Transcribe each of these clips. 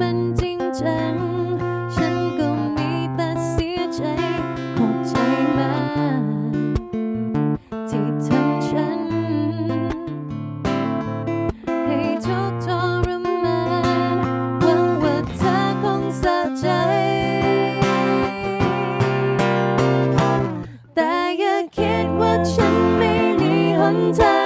มันจริงจัง ฉันก็มีแต่เสียใจขอบใจมากที่ทำฉัน ให้ทุกทรมานหวังว่าเธอคงสะใจ แต่อย่าคิดว่าฉันไม่มีหนทาง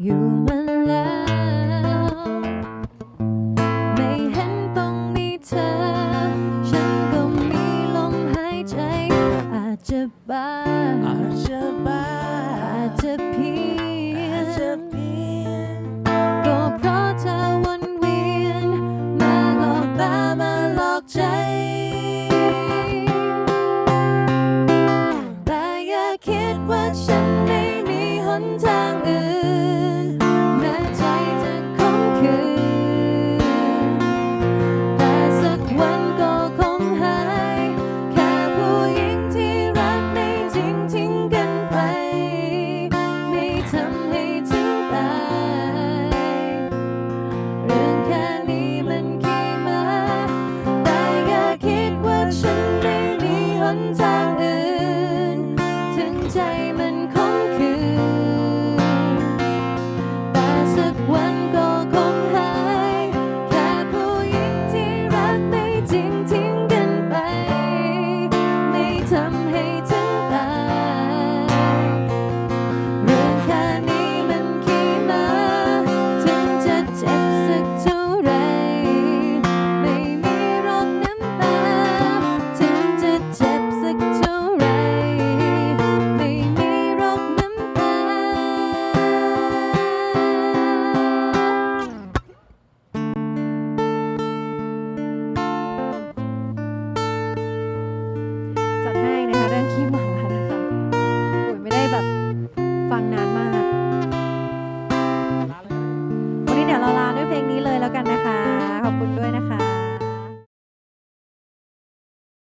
you 存在。 เพลงนี้เลยแล้วกันนะคะ